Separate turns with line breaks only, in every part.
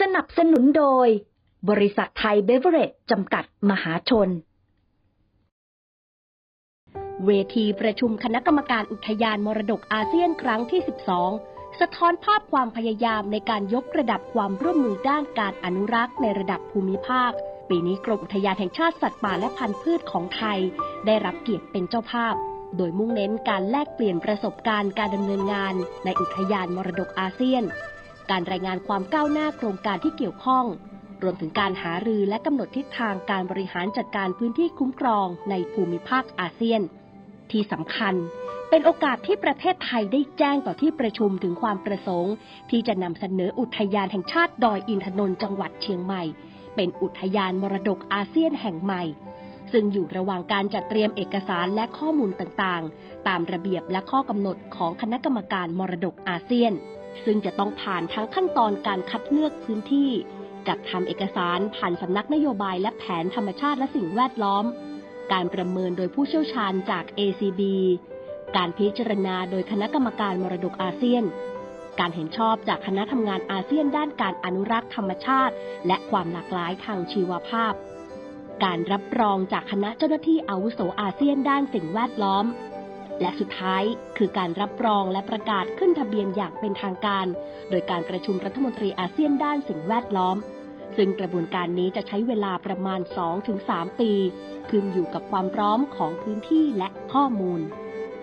สนับสนุนโดย บริษัทไทยเบเวอร์เรจจำกัดมหาชน เวทีประชุมคณะกรรมการอุทยานมรดกอาเซียนครั้งที่ 12 สะท้อนภาพความพยายามในการยกระดับความร่วมมือด้านการอนุรักษ์ในระดับภูมิภาค ปีนี้กรมอุทยานแห่งชาติสัตว์ป่าและพันธุ์พืชของไทย ได้รับเกียรติเป็นเจ้าภาพโดยมุ่งเน้นการแลกเปลี่ยนประสบการณ์การดำเนินงานในอุทยานมรดกอาเซียน การรายงานความก้าวหน้าโครงการที่เกี่ยวข้อง รวมถึงการหารือและกำหนดทิศทางการบริหารจัดการพื้นที่คุ้มครองในภูมิภาคอาเซียน ที่สำคัญเป็นโอกาสที่ประเทศไทยได้แจ้งต่อที่ประชุมถึงความประสงค์ ที่จะนำเสนออุทยานแห่งชาติดอยอินทนนท์จังหวัดเชียงใหม่ เป็นอุทยานมรดกอาเซียนแห่งใหม่ ซึ่งอยู่ระหว่างการจัดเตรียมเอกสารและข้อมูลต่างๆ ตามระเบียบและข้อกำหนดของคณะกรรมการมรดกอาเซียน ซึ่งจะต้องผ่านทั้งขั้นตอนการคัดเลือกพื้นที่ จัดทำเอกสารผ่านสำนักนโยบายและแผนธรรมชาติและสิ่งแวดล้อม การประเมินโดยผู้เชี่ยวชาญจาก ACB การพิจารณาโดยคณะกรรมการมรดกอาเซียน การเห็นชอบจากคณะทำงานอาเซียนด้านการอนุรักษ์ธรรมชาติ และความหลากหลายทางชีวภาพ การรับรองจากคณะเจ้าหน้าที่อาวุโสอาเซียนด้านสิ่งแวดล้อม และสุดท้ายคือการรับรองและประกาศขึ้นทะเบียนอย่างเป็นทางการ โดยการประชุมรัฐมนตรีอาเซียนด้านสิ่งแวดล้อม ซึ่งกระบวนการนี้จะใช้เวลาประมาณ 2-3 ปี ขึ้นอยู่กับความพร้อมของพื้นที่และข้อมูล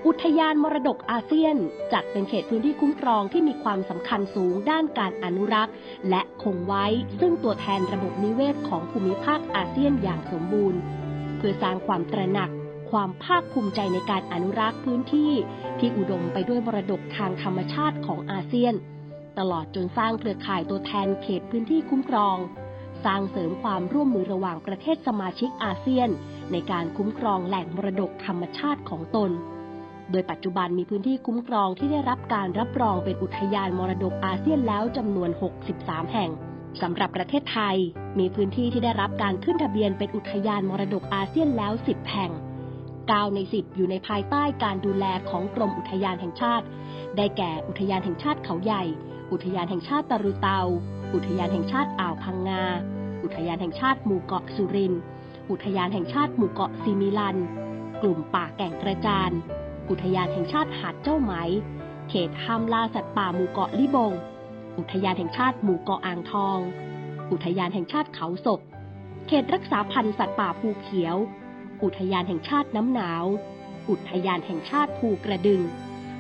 อุทยานมรดกอาเซียน จัดเป็นเขตพื้นที่คุ้มครองที่มีความสำคัญสูงด้านการอนุรักษ์ และคงไว้ซึ่งตัวแทนระบบนิเวศของภูมิภาคอาเซียนอย่างสมบูรณ์ เพื่อสร้างความตระหนัก ความภาคภูมิใจในการอนุรักษ์พื้นที่ ที่อุดมไปด้วยมรดกทางธรรมชาติของอาเซียน ตลอดจนสร้างเครือข่ายตัวแทนเขตพื้นที่คุ้มครอง สร้างเสริมความร่วมมือระหว่างประเทศสมาชิกอาเซียน ในการคุ้มครองแหล่งมรดกธรรมชาติของตน โดยปัจจุบันมีพื้นที่คุ้มครองที่ได้รับการรับรองเป็นอุทยานมรดกอาเซียนแล้วจำนวน 63 แห่งสำหรับประเทศไทย มีพื้นที่ที่ได้รับการขึ้นทะเบียนเป็นอุทยานมรดกอาเซียนแล้ว 10 แห่ง 9 ใน 10 อยู่ในภายใต้การดูแลของกรมอุทยานแห่งชาติ ได้แก่อุทยานแห่งชาติเขาใหญ่ อุทยานแห่งชาติตะรุเตา อุทยานแห่งชาติอ่าวพังงา อุทยานแห่งชาติหมู่เกาะสุรินทร์ อุทยานแห่งชาติหมู่เกาะซีมิลัน กลุ่มป่าแก่งกระจาน อุทยานแห่งชาติหาดเจ้าไหม เขตห้ามล่าสัตว์ป่าหมู่เกาะลิบง อุทยานแห่งชาติหมู่เกาะอ่างทอง อุทยานแห่งชาติเขาศก เขตรักษาพันธุ์สัตว์ป่าภูเขียว อุทยานแห่งชาติน้ำหนาว อุทยานแห่งชาติภูกระดึง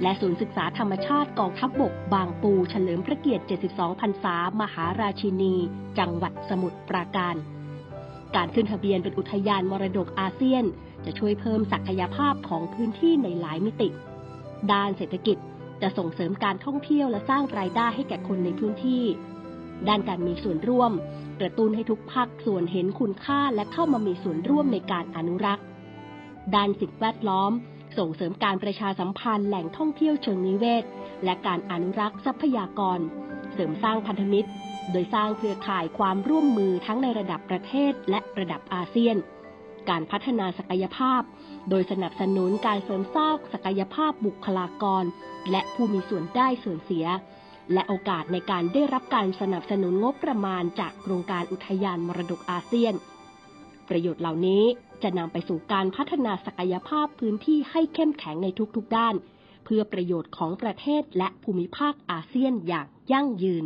และศูนย์ศึกษาธรรมชาติกองทัพบบกบางปูเฉลิมพระเกียรติ 72 พรรษามหาราชินี จังหวัดสมุทรปราการ การขึ้นทะเบียนเป็นอุทยานมรดกอาเซียน จะช่วยเพิ่มศักยภาพของพื้นที่ในหลายมิติ ด้านเศรษฐกิจจะส่งเสริมการท่องเที่ยวและสร้างรายได้ให้แก่คนในพื้นที่ ด้านการมีส่วนร่วม กระตุ้นให้ทุกภาคส่วนเห็นคุณค่าและเข้ามามีส่วนร่วมในการอนุรักษ์ ด้านสิ่งแวดล้อม ส่งเสริมการประชาสัมพันธ์แหล่งท่องเที่ยวเชิงนิเวศ และการอนุรักษ์ทรัพยากร เสริมสร้างพันธมิตร โดยสร้างเครือข่ายความร่วมมือทั้งในระดับประเทศและระดับอาเซียน การพัฒนาศักยภาพ โดยสนับสนุนการเสริมสร้างศักยภาพบุคลากร และผู้มีส่วนได้ส่วนเสีย และโอกาสในการได้รับการสนับสนุนงบประมาณจากโครงการอุทยานมรดกอาเซียน ประโยชน์เหล่านี้จะนำไปสู่การพัฒนาศักยภาพพื้นที่ให้เข้มแข็งในทุกๆด้าน เพื่อประโยชน์ของประเทศและภูมิภาคอาเซียนอย่างยั่งยืน